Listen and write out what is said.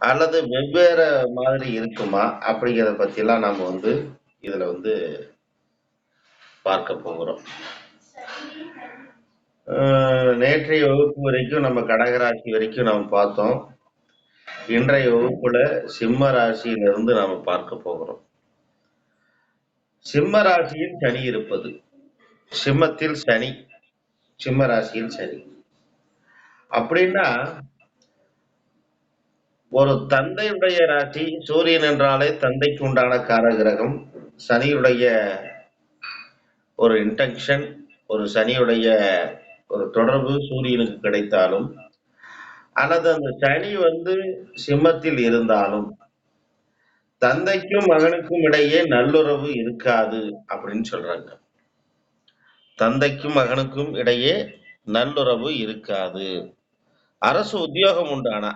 அல்லது வெவ்வேறு மாதிரி இருக்குமா? அப்படிங்கிறத பத்திலாம் நாம வந்து இதுல வந்து பார்க்க போகிறோம். அ நேற்றைய வகுப்பு வரைக்கும் நம்ம கடகராசி வரைக்கும் நாம் பார்த்தோம். இன்றைய வகுப்புல சிம்ம ராசியிலிருந்து நாம பார்க்க போகிறோம். சிம்ம ராசியில் சனி இருப்பது. சிம்மத்தில் சனி. சிம்ம ராசியில் சனி. அப்படின்னா ஒரு தந்தையுடைய ராசி சூரியன் என்றாலே தந்தைக்கு உண்டான காரகிரகம் சனியுடைய ஒரு இன்டென்ஷன் ஒரு சனியுடைய ஒரு தொடர்பு சூரியனுக்கு கிடைத்தாலும் அல்லது அந்த சனி வந்து சிம்மத்தில் இருந்தாலும் தந்தைக்கும் மகனுக்கும் இடையே நல்லுறவு இருக்காது அப்படின்னு சொல்றாங்க. தந்தைக்கும் மகனுக்கும் இடையே நல்லுறவு இருக்காது. அரசு உத்தியோகம் உண்டானா?